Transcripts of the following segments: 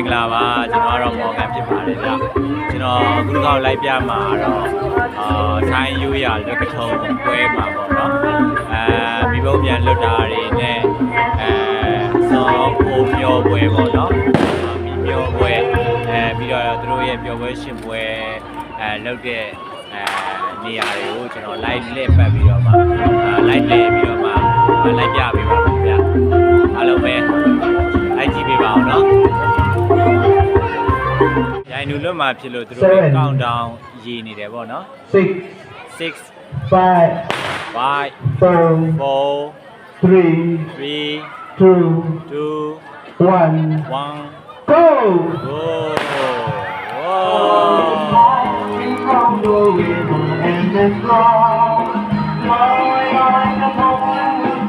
အားလုံးပဲမင်္ဂလာပါကျွန်တော်ကတော့မော်ဂန်ဖြစ်ပါတယ်ဗျကျွန်တော်အခုတစ်ခေါက်လိုက်ပြမှာတော့အာထိုင်းရိုးရလွက်ကထုံပွဲမှာပေါ့နော်အဲမိဘပြန်လွတ်တာတွေနဲ့အဲစောပုံမျောပွဲပေါ့နော်မိမျောပွဲအဲပြီးတော့သူတို့ရဲ့ပျော်ပွဲရှင်ပွဲအဲလုပ်တဲ့အဲနေရာတွေကိုကျွန်တော် live လစ်ပတ်ပြီးတော့မှအာ live လစ်ပြီးတော့မှလိုက်ပြပေးပါမယ်ဗျအားလုံးပဲလိုက်ကြည့်ပေးပါအောင်နော်ရိုင် နူလွတ်မှာဖြစ်လို့သူတို့လည်း count down ရေးနေတယ်ပေါ့နော် six, 6 five, 5 four, 4 three, 3 two, 2 one, 1 go! go Wow. From the river and the floor, loi loi the moon,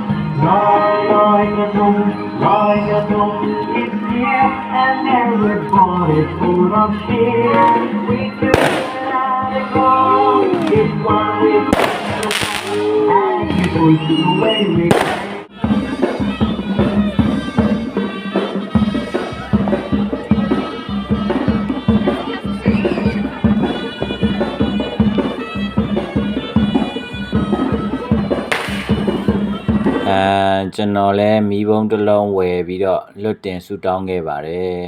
loi loi the moon, loi the moon is here, and everybody's full of fear. We can let it go, it's what we do, and it goes the way ကျွန်တော်လည်းမီးဘုံတစ်လုံးဝယ်ပြီးတော့လွတ်တင်ဆူတောင်းခဲ့ပါတယ်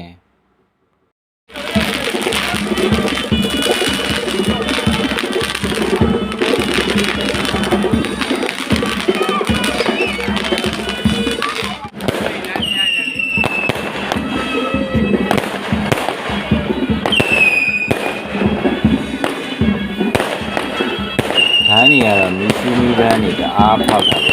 ထိုင်းနေရတော့မီးရှူမီးပန်းနေတအားဖောက်တာ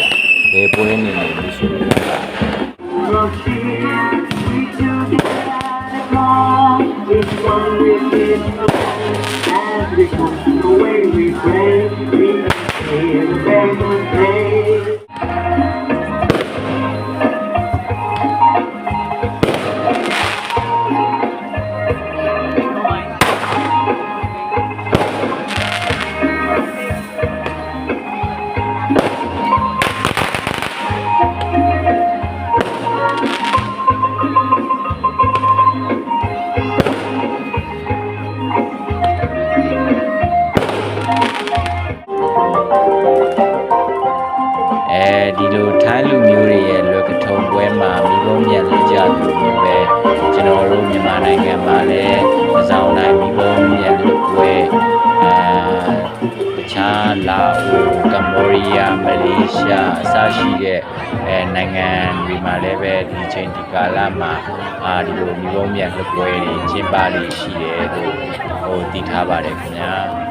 မြန်မာနိုင်ငံမှာလည်းအဆောင်တိုင်းမိဘုံမြန်လူပွဲအဲတခြားလာအိုကမ္ဘောဒီးယားမလေးရှားအစရှိတဲ့အဲနိုင်ငံတွေမှာလည်းပဲဒီချိန်ဒီကာလမှာအာဒီလိုမိဘုံမြန်လူပွဲတွေကျင်းပလေးရှိတယ်လို့ဟိုတည်ထားပါတယ်ခင်ဗျာ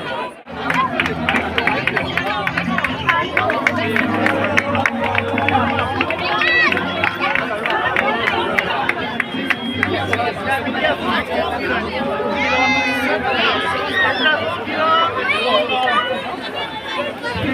အ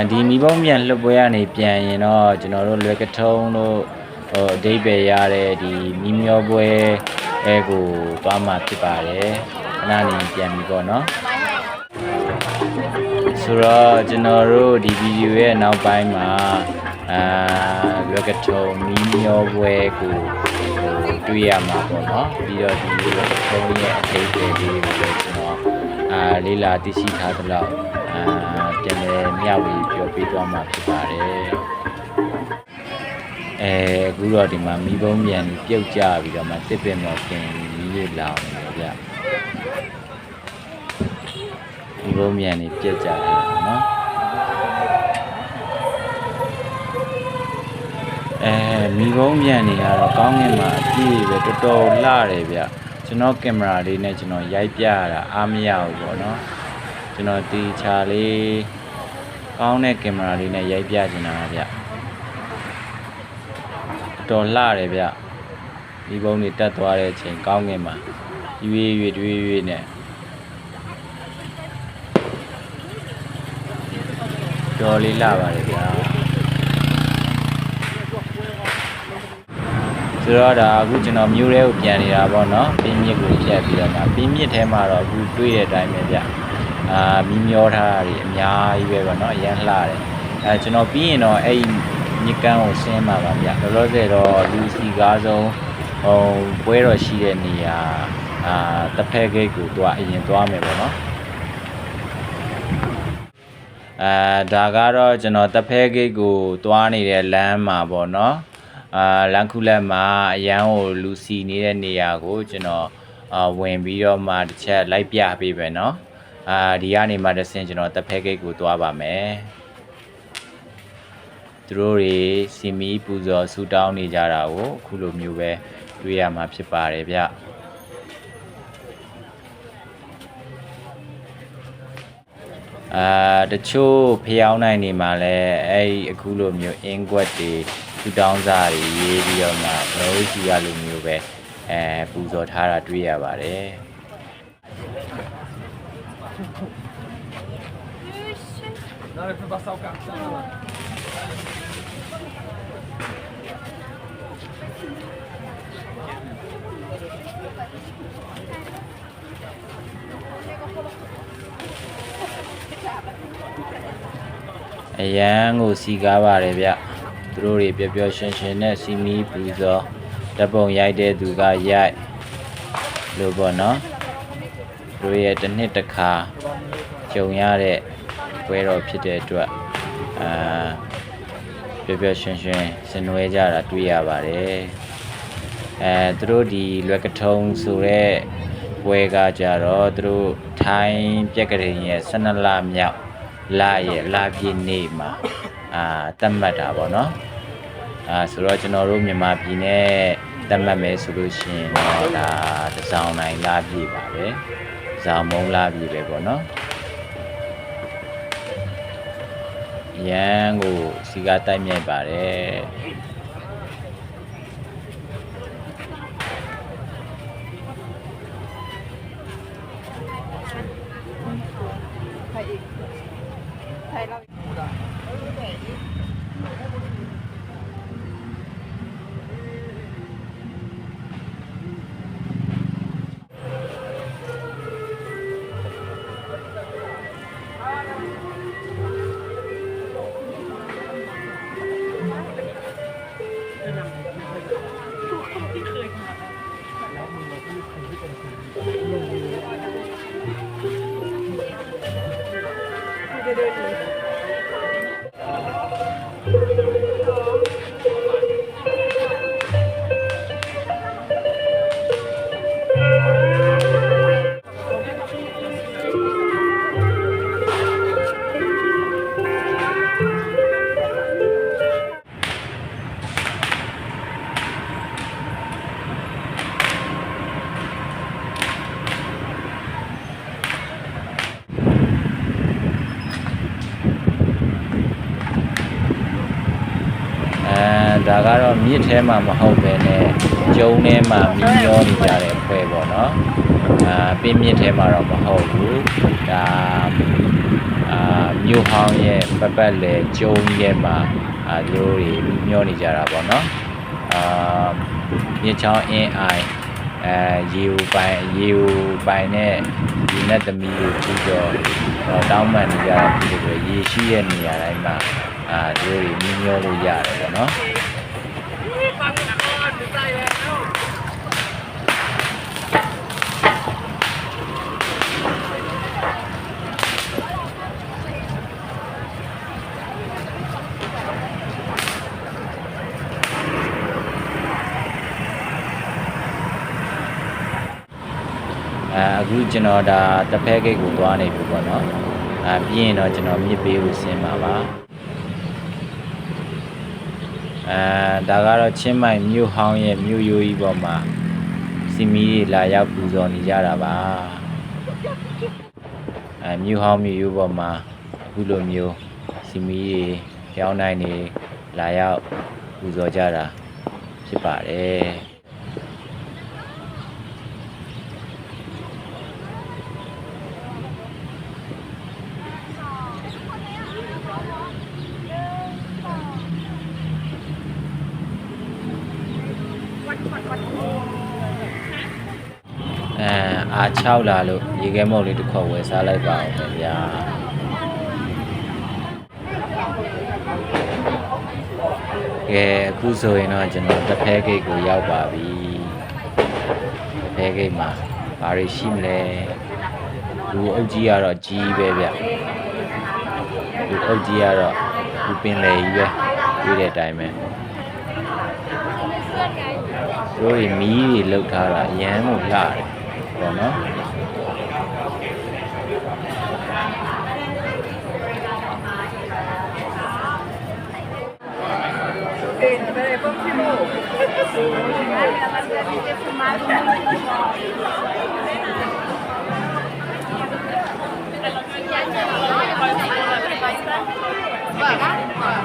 ဲဒီမိဘုံမြန်လှုပ်ပွဲကနေပြန်ရင်တော့ကျွန်တော်တို့လွယ်ကထုံးတို့ဟိုအဓိပ္ပာယ်ရတဲ့ဒီမိမျောပွဲအဲကိုသွားမှာဖြစ်ပါတယ်ခဏနေပြန်ပြီပေါ့နော် ဆိုတော့ကျွန်တော်တို့ဒီဗီဒီယိုရဲ့နောက်ပိုင်းမှာအာလွယ်ကထုံမိမျောပွဲကိုဟိုတွေ့ရမှာပေါ့နော်ပြီးတော့ဒီလွယ်ကထုံရဲ့အဓိပ္ပာယ်လေးကိုလည်းကျွန်တော်အာလေးလာသိရှိထားသလောက်အာပြန်လဲမျှဝေပြောပေးသွားမှာဖြစ်ပါတယ်အဲအခုတော့ဒီမှာမိဘုံပြန်ပြုတ်ကြပြီးတော့မှတစ်ပင်တော့ပြင်ပြီးလေးလောင်နေတ ယ်ဗျမိဘုံပြန်နေပြက်ကြတယ်နော်အဲမိဘုံပြန်နေကတော့ကောင်းကင်မှာအပြည့်ပဲတော်တော်လှတယ်ဗျကျွန်တော်ကင်မရာလေးနဲ့ကျွန်တော်ရိုက်ပြရတာအားမရဘူးပေါ့နော်ကျွန်တော်တီချာလေးကောင်းတဲ့ကင်မရာလေးနဲ့ရိုက်ပြချင်တာပါဗျအတော်လှတယ်ဗျဒီဘုံတွေတက်သွားတဲ့အချိန်ကောင်းကင်မှာရွေးရွေးတွေးရွေးနဲ့ တော်လေးလှပါတယ်ဗျာဆိုတော့ဒါအခုကျွန်တော်မြို့ထဲကိုပြန်နေတာပေါ့နော်ပြင်းမြစ်ကိုဖြတ်ပြီးတော့မှပြင်းမြစ်ထဲမှာတော့အခုတွေးတဲ့အတိုင်းပဲဗျအာမီးမျောထားတာတွေအများကြီးပဲပေါ့နော်အရန်လှတယ်အဲကျွန်တော်ပြီးရင်တော့အဲ့ဒီမြစ်ကမ်းကိုဆင်းမှာပါဗျလောလောဆယ်တော့လူစီကားဆုံးဟိုပွဲတော်ရှိတဲ့နေရာအာတစ်ဖက်ဂိတ်ကိုတွားအရင်တွားမယ်ပေါ့နော် အဲဒါကတော့ကျွန်တော်တဖဲဂိတ်ကိုသွားနေတဲ့လမ်းမှာပေါ့နော်အာလမ်းခုလက်မှာအရန်ကိုလူစီနေတဲ့နေရာကိုကျွန်တော်အာဝင်ပြီးတော့မှတစ်ချက်လိုက်ပြပေးပဲเนาะအာဒီကနေမှတစ်ဆင့်ကျွန်တော်တဖဲဂိတ်ကိုသွားပါမယ်သူတို့တွေစီမီပူဇော်ဆူတောင်းနေကြတာကိုအခုလိုမျိုးပဲတွေ့ရမှာဖြစ်ပါတယ်ဗျ အာတချို့ဖျောင်းနိုင်နေမှာလဲအဲ့ဒီအခုလိုမျိုးအင်းကွက်တွေထူတောင်းစားတွေရေးပြီးတော့မှကျွန်တော်တို့စီကလိုမျိုးပဲအဲပူဇော်ထားတာတွေ့ရပါတယ် အရန်ကိုစီကားပါတယ်ဗျသူတို့တွေပျော်ပျော်ရွှင်ရွှင်နဲ့စီမီပူဇော်တပ်ပုံရိုက်တဲ့သူကရိုက်လို့ပေါ့နော်သူတို့ရဲ့တစ်နှစ်တစ်ခါကြုံရတဲ့ပွဲတော်ဖြစ်တဲ့အတွက်အာပျော်ပျော်ရွှင်ရွှင်ဆင်နွှဲကြတာတွေ့ရပါတယ်အဲသူတို့ဒီလွယ်ကထုံဆိုတဲ့ပွဲကကြတော့သူတို့ထိုင်းပြက်ကလေးရဲ့12လမြောက် လာရဲ့လာပြည့်နေ့မှာအာတတ်မှတ်တာပေါ့နော်အာဆိုတော့ကျွန်တော်တို့မြန်မာပြည်နဲ့တတ်မှတ်မယ်ဆိုလို့ရှိရင်တော့ဒါတစောင်းနိုင်လာပြည့်ပါပဲဇာမုံလာပြည့်ပဲပေါ့နော်ရန်ကိုစီကားတိုက်မြိုက်ပါတယ် ထဲမှာမဟုတ်ပဲနဲ့ကျုံထဲမှာမီးမျောနေကြတဲ့ဖွဲပေါ့နော်အာပင်းမြစ်ထဲမှာတော့မဟုတ်ဘူးဒါအာမြို့ဟောင်းရဲ့ပတ်ပတ်လေကျုံရဲ့မှာအာသူတို့တွေမီးမျောနေကြတာပေါ့နော်အာမြစ်ချောင်းအင်းအိုင်အဲရေူပိုင်ရေူပိုင်နဲ့ဒီနဲ့သမီးကိုပြီးတော့တောင်းပန်နေကြတာဖြစ်လို့ရေရှိရဲ့နေရာတိုင်းမှာအာသူတို့တွေမီးမျောလို့ရတယ်ပေါ့နော် အခုကျွန်တော်ဒါတဖဲဂိတ်ကိုသွားနေပြီပေါ့နော်အာပြီးရင်တော့ကျွန်တော်မြစ်ပေးကိုဆင်းပါပါအဲဒါကတော့ချင်းမိုင်မြို့ဟောင်းရဲ့မြို့ရိုးကြီးပေါ်မှာစီမီတွေလာရောက်ပူဇော်နေကြတာပါအဲမြို့ဟောင်းမြို့ရိုးပေါ်မှာအခုလိုမျိုးစီမီတွေကြောင်းနိုင်နေလာရောက်ပူဇော်ကြတာဖြစ်ပါတယ် အဲအား 6လာလို့ရေခဲမုတ်လေးတစ်ခေါက်ဝယ်စားလိုက်ပါအောင်ခင်ဗျာကဲအခုဆိုရင်တော့ကျွန်တော်တစ်ဖဲဂိတ်ကိုရောက်ပါပြီတစ်ဖဲဂိတ်မှာဘာတွေရှိမလဲလူအုပ်ကြီးကတော့ကြီးပဲဗျလူအုပ်ကြီးကတော့ဒီပင်လေကြီးပဲတွေ့တဲ့အတိုင်းပဲတို့တွေမီးတွေလောက်ထားတာအရန်ကိုလှတယ်ပေါ့နော်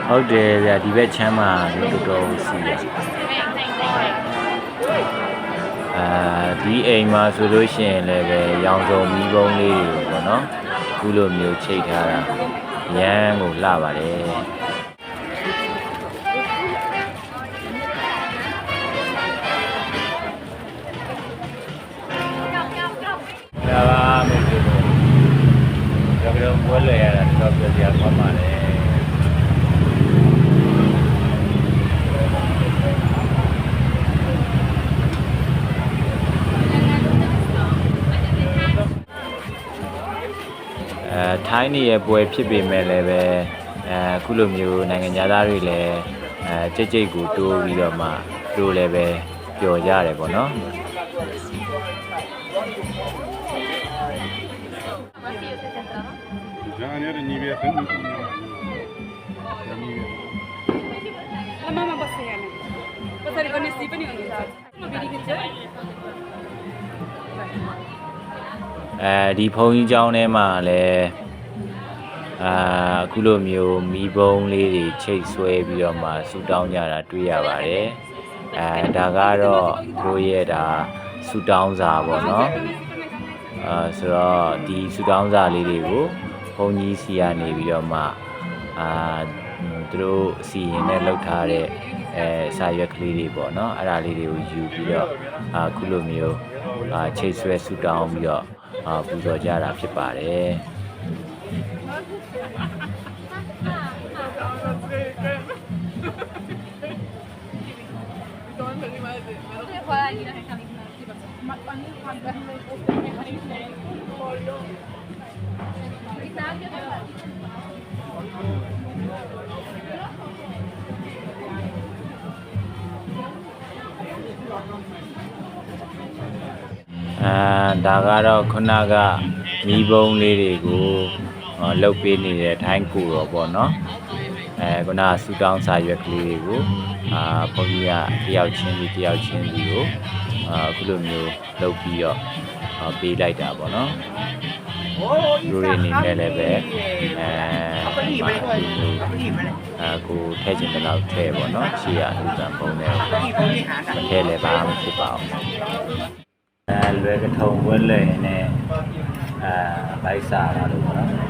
ဟုတ်တယ်ဗျဒီဘက်ချမ်းမှာတော်တော်စီရအာဒီအိမ်မှာဆိုလို့ရှိရင်လည်းပဲရောင်စုံမီးပုံးလေးတွေပေါ့နော်ခုလိုမျိုးချိတ်ထားတာရမ်းကိုလှပါတယ်ဒါပါမယ်ဒီတော့ပွဲလေရတာတော့ပြပြသွားပါလေ ထိုင်းနေရဲ့ပွဲဖြစ်ပေမဲ့လည်းပဲအဲအခုလိုမျိုးနိုင်ငံသားတွေလည်းအဲကြိတ်ကြိတ်ကိုတိုးပြီးတော့မှတို့လည်းပဲပျော်ကြရတယ်ပေါ့နော် Ja, nee, dat niet weer vinden. La mamma posso chiamare. Posso riconnessi per ogni tanto. Ma vedi che c'è? အဲဒီဘုံကြီးเจ้าထဲမှာလည်း အာအခုလိုမျိုးမီးပုံးလေးတွေချိတ်ဆွဲပြီးတော့မှဆူတောင်းကြတာတွေ့ရပါတယ်အဲဒါကတော့သူတို့ရဲ့ဒါဆူတောင်းစာပေါ့နော်အာဆိုတော့ဒီဆူတောင်းစာလေးတွေကိုဘုံကြီးစီကနေပြီးတော့မှအာသူတို့အစီရင်နဲ့လှုပ်ထားတဲ့အဲစာရွက်ကလေးတွေပေါ့နော်အဲ့ဒါလေးတွေကိုယူပြီးတော့အခုလိုမျိုးအာချိတ်ဆွဲဆူတောင်းပြီးတော့အာပူဇော်ကြတာဖြစ်ပါတယ် အာဒါကတော့ခုနကမီးပုံးလေးတွေကိုအာ လှုပ်ပေးနေတဲ့ထိုင်းကိုတော့ပေါ့နော်အဲခုနကဆူတောင်းစာရွက်ကလေးတွေကိုအာဘုန်းကြီးကတယောက်ချင်းစီတယောက်ချင်းစီကိုအာအခုလိုမျိုးလှုပ်ပြီးတော့အာပေးလိုက်တာပေါ့နော်လူတွေအနေနဲ့လည်းပဲအဲအာကိုထည့်ခြင်းတလောက်ထည့်ပေါ့နော်ချီရဥပ္ပံပုံနဲ့မထည့်လည်းဘာမှမဖြစ်ပါဘူးအဲလွယ်ကထုံဝဲလဲနေအဲဘိုက်စားတာလို့ပေါ့နော်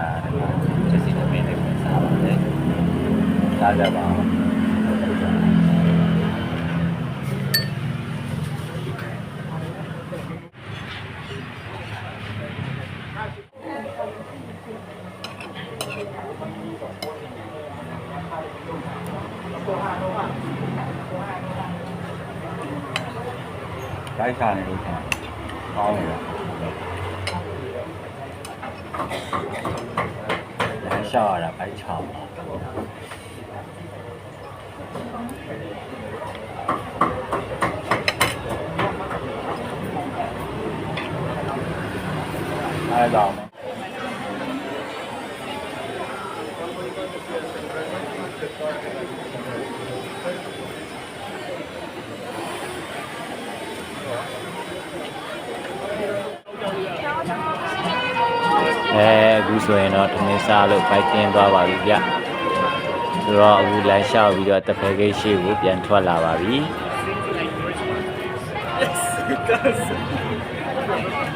အဲဒီချက်စီသမင်းလေးပဲစားပါလေစားကြပါဦးဘိုက်စားနေလို့ခံကောင်းတယ်လမ်းလျှောက်ရတာဘိုက်ချောင်း အဲ့ဒါအောင်အဲအခုဆိုရင်တော့ထမင်းစားလို့ဘိုက်ကင်းသွားပါပြီဗျဆိုတော့အခုလမ်းလျှောက်ပြီးတော့တဖယ်ဂိတ်ရှိကိုပြန်ထွက်လာပါပြီ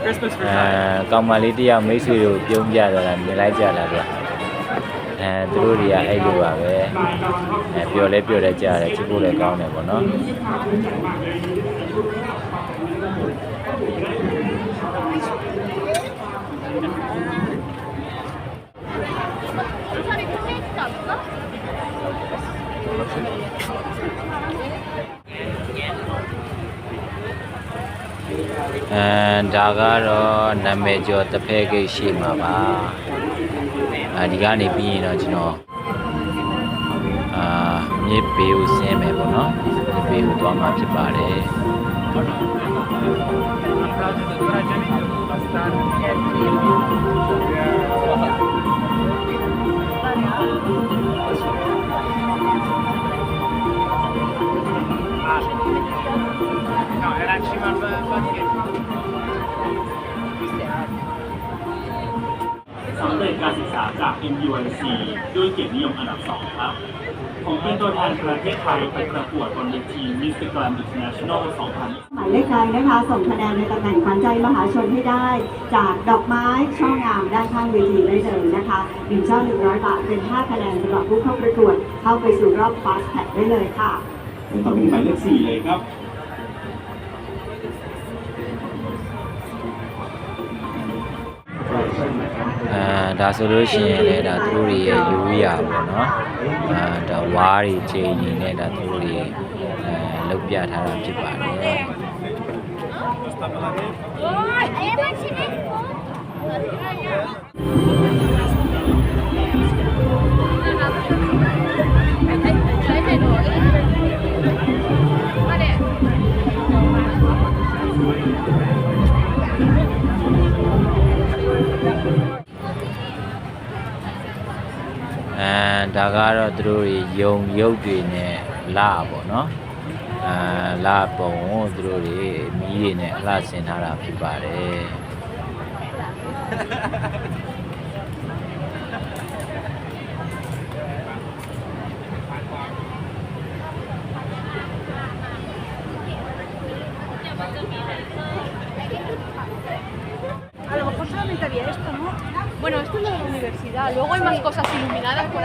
အဲကောင်မလေးတယောက်မိတ်ဆွေတို့ပြုံးပြတော့တာမြင်လိုက်ကြတာဗျအဲသူတို့တွေကအဲ့လိုပါပဲအဲပျော်လဲပျော်လဲကြားတယ်ချစ်ဖို့လည်းကောင်းတယ်ပေါ့နော် အဲ ဒါကတော့နာမည်ကျော်တစ်ဖက်ဂိတ်ရှိမှာပါအဲဒီကနေပြီးရင်တော့ကျွန်တော်အာမြစ်ဘေးကိုဆင်းမယ်ပေါ့နော်မြစ်ဘေးကိုသွားမှာဖြစ်ပါတယ် สำเร็จการศึกษาจาก MUNC ด้วยเกียรตินิยมอันดับ 2 ครับ ผมเป็นตัวแทนประเทศไทยไปประกวดบนเวที Miss Grand International 2020หมายเลขใดนะคะส่งคะแนนในตำแหน่งขวัญใจมหาชนให้ได้ จากดอกไม้ช่องงามด้านข้างเวทีได้เลยนะคะหนึ่งช่อหนึ่งร้อยบาทเป็น5คะแนนสำหรับผู้เข้าประกวดเข้าไปสู่รอบฟาสแท็กได้เลยค่ะต่อไปหมายเลข4เลยครับ ဒါဆိုလို့ရှိရင်လည်းဒါသူတို့တွေရဲ့ယူရပေါ့နော်အဲဒါဝါးတွေချိန်နေနဲ့ဒါသူတို့တွေအဲလုတ်ပြထားတာဖြစ်ပါတယ်အဲဒါ ကတော့သူတို့တွေယုံရုပ်တွေနဲ့လာပေါ့နော်အဲလာပုံကိုသူတို့တွေမီးတွေနဲ့အလှဆင်ထားတာဖြစ်ပါတယ်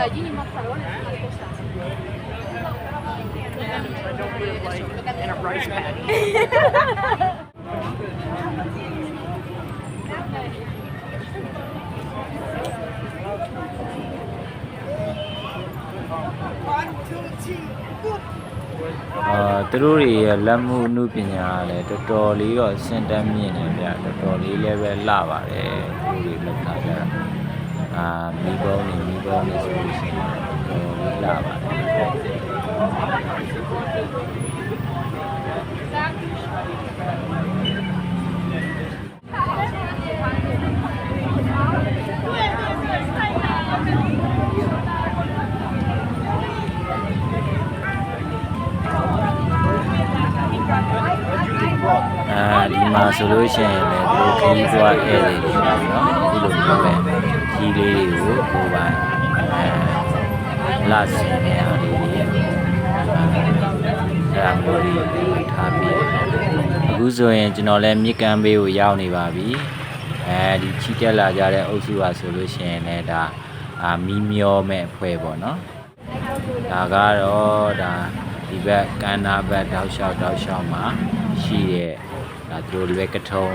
iluminadas por allí y más salones, más cosas. ။အာသူတို့တွေရဲ့လက်မှုအမှုပညာကလည်းတော်တော်လေးတော့စင်တန်းမြင့်နေဗျတော်တော်လေးလည်းပဲလှပါတယ်သူတို့တွေလောက်ထားကြတာ။ အာမိဘုံနေမိဘုံနေဆိုလို့ရှိရင်တော်တော်လေးလှပါတယ်အာဒီမှာဆိုလို့ရှိရင်လည်းသူတို့ခရီးသွားဧည့်သည်တွေပေါ့နော်ဒီလိုမျိုးပဲ ကြီးလေးတွေကိုကိုယ်ပိုင်အဲလာစင်နေရာလေးတွေအဲဒါမျိုးတွေထားပြီးအခုဆိုရင်ကျွန်တော်လည်းမြစ်ကမ်းဘေးကိုရောက်နေပါပြီအဲဒီချီတက်လာကြတဲ့အုပ်စုပါဆိုလို့ရှိရင်လည်းဒါအာမီမျောမဲ့အဖွဲ့ပေါ့နော်ဒါကတော့ဒါဒီဘက်ကန္နာဘက်တောက်လျှောက်တောက်လျှောက်မှာရှိတဲ့ဒါသူတို့လွယ်ကထုံ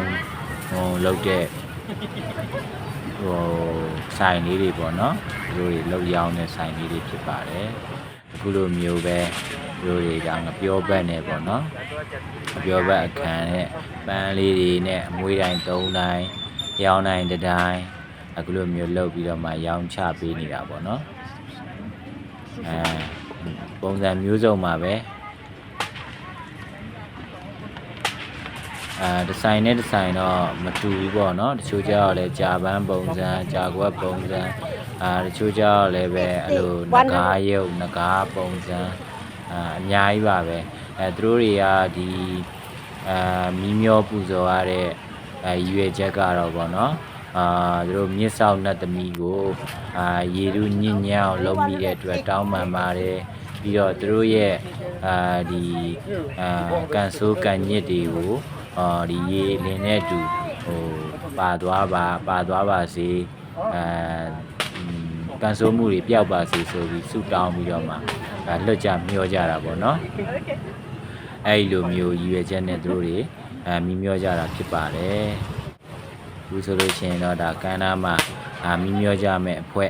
ဟိုလောက်တဲ့ဟို ဆိုင်လေးတွေပေါ့နော်သူတို့တွေလောက်ရောင်းတဲ့ဆိုင်လေးတွေဖြစ်ပါတယ်အခုလိုမျိုးပဲသူတို့တွေကငပြောဘက်နဲ့ပေါ့နော်ငပြောဘက်အခန်းနဲ့ပန်းလေးတွေနဲ့အမွေးတိုင်း၃တိုင်းရောင်းတိုင်းတစ်တိုင်းအခုလိုမျိုးလောက်ပြီးတော့မှရောင်းချပေးနေတာပေါ့နော်အဲပုံစံမျိုးစုံပါပဲ အာဒီဇိုင်းနဲ့ဒီဇိုင်းတော့မတူဘူးပေါ့နော်တချို့ကျတော့လည်းကြာပန်းပုံစံကြာကွက်ပုံစံအာတချို့ကျတော့လည်းပဲအဲ့လိုငကားရုပ်ငကားပုံစံအာအများကြီးပါပဲအဲသူတို့တွေကဒီအာမီးမျောပူဇော်ရတဲ့အဲရည်ရွယ်ချက်ကတော့ပေါ့နော်အာသူတို့မြစ်ဆောက်နတ်သမီးကိုအာရေလူညဉ့်ညံ့အောင်လုပ်မိတဲ့အတွက်တောင်းပန်ပါတယ်ပြီးတော့သူတို့ရဲ့အာဒီအာကန်ဆိုးကန်ညစ်တွေကို အာဒီရေလင်းနဲ့အတူဟိုပါသွားပါပါသွားပါစေအာอืมကန်ဆိုးမှုတွေပျောက်ပါစေဆိုပြီးဆုတောင်းပြီးတော့မှအာလွတ်ကြမျောကြတာပေါ့နော်အဲ့ဒီလိုမျိုးရည်ရွယ်ချက်နဲ့သူတို့တွေအဲမိမျောကြတာဖြစ်ပါတယ်ဘူးဆိုလို့ရှိရင်တော့ဒါကန္နာမှာအာမိမျောကြမဲ့အဖွဲ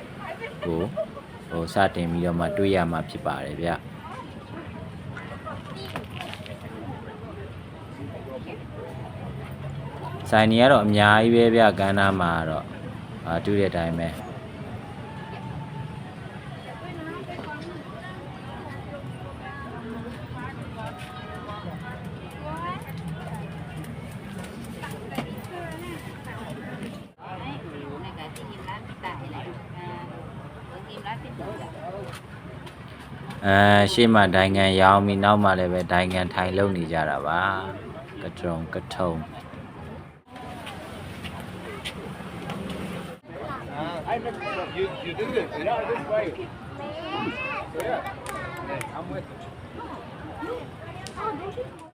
ကိုဟိုစတင်ပြီးတော့မှတွေးရမှာဖြစ်ပါတယ်ဗျ ဆိုင်နေရတော့အများကြီးပဲဗျကန်းနာမှာတော့အာတူးတဲ့အတိုင်းပဲအဲရှေ့မှာဒိုင်ငံရောင်းပြီးနောက်မှာလည်းပဲဒိုင်ငံထိုင်လုံနေကြတာပါကထုံကထုံ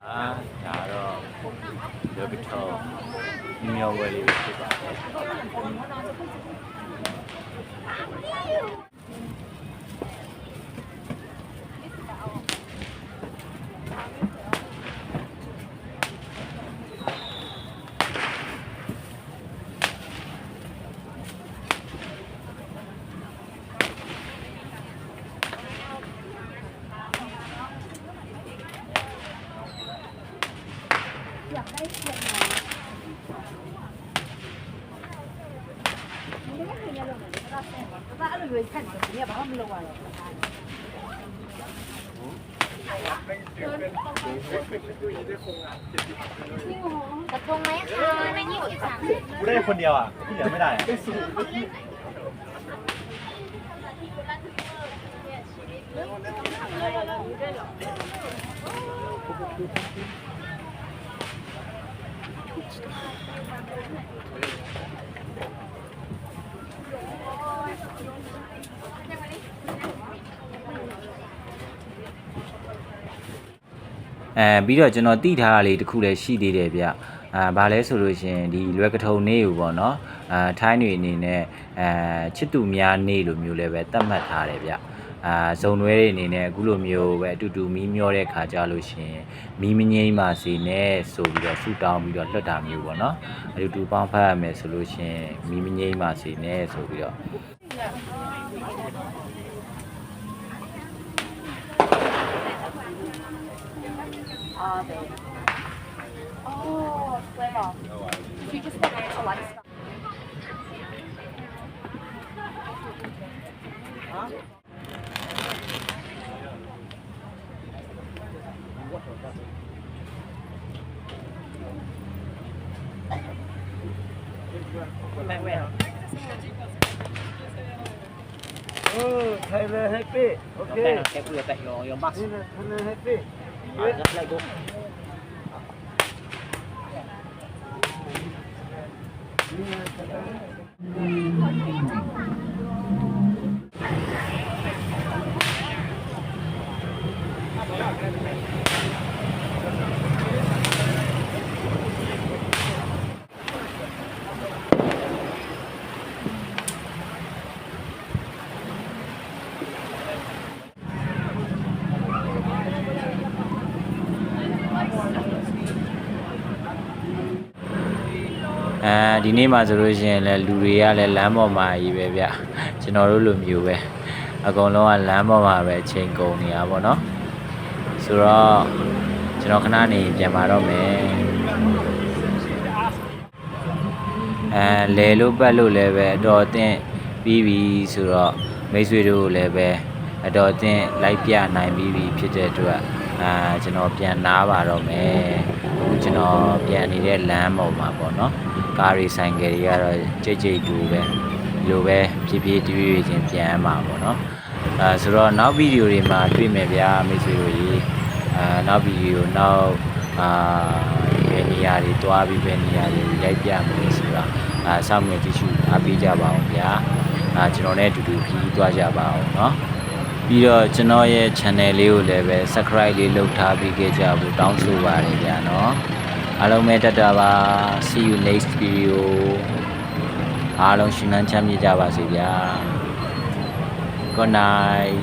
အာဒါတော့လောကထုံမြော်ဝဲလေးပဲဖြစ်ပါတယ် กระทงไหมคะไม่ยี่สิบสามกูได้คนเดียวอะที่เหลือไม่ได้อะ အဲပြီးတော့ကျွန်တော်တိထားတာလေးတစ်ခုလည်းရှိသေးတယ်ဗျအာဘာလဲဆိုလို့ရှရင်ဒီလွယ်ကထုံနေကိုပေါ့နော်အာထိုင်းတွေအနေနဲ့အဲချစ်သူများနေလို့မျိုးလည်းပဲသတ်မှတ်ထားတယ်ဗျအာဇုံတွဲတွေအနေနဲ့အခုလိုမျိုးပဲအတူတူမီးမျောတဲ့ခါကြလို့ရှရင်မီးမငိမ့်ပါစေနဲ့ဆိုပြီးတော့ဆူတောင်းပြီးတော့လွတ်တာမျိုးပေါ့နော်အတူတူပေါင်းဖက်ရမယ်ဆိုလို့ရှရင်မီးမငိမ့်ပါစေနဲ့ဆိုပြီးတော့ Oh, you just want to like? Oh, Taylor Happy. Okay. Taylor Happy, your, your mask. Taylor Happy. Agak lah go. နေ့မှဆိုလို့ရှိရင်လည်းလူတွေကလည်းလမ်းပေါ်မှာကြီးပဲဗျကျွန်တော်တို့လိုမျိုးပဲအကုန်လုံးကလမ်းပေါ်မှာပဲအချိန်ကုန်နေတာပေါ့နော်ဆိုတော့ကျွန်တော်ခဏနေပြန်มาတော့မယ်အဲလဲလို့ပတ်လို့လည်းပဲအတော်အသင့်ပြီးပြီဆိုတော့မိတ်ဆွေတို့လည်းပဲအတော်အသင့်လိုက်ပြနိုင်ပြီးပြီဖြစ်တဲ့အတွက်အာကျွန်တော်ပြန်နားပါတော့မယ်အခုကျွန်တော်ပြန်နေတဲ့လမ်းပေါ်မှာပေါ့နော် ကားရီဆိုင်ကယ်တွေကတော့ကြိတ်ကြိတ်တူပဲဒီလိုပဲဖြည်းဖြည်းတရွေ့ချင်းပြန်မှာပေါ့နော်အဲဆိုတော့နောက်ဗီဒီယိုတွေမှာတွေ့မယ်ဗျာမိတ်ဆွေတို့ကြီးအဲနောက်ဗီဒီယိုနောက်အာဘယ်နေရာတွေတွားပြီးဘယ်နေရာတွေရိုက်ပြမလဲဆိုတာအာစောင့်မျှော်ကြည့်ရှုအားပေးကြပါအောင်ဗျာအာကျွန်တော်နဲ့အတူတူခီးသွားကြပါအောင်เนาะ ပြီးတော့ကျွန်တော်ရဲ့ channel လေးကိုလည်းပဲ subscribe လေးလုပ်ထားပြီးခဲ့ကြဖို့တောင်းဆိုပါတယ်ဗျာနော် အားလုံးပဲတက်တာပါ see you next video အားလုံးရှင်လန်းချမ်းမြေ့ကြပါစေဗျာ good night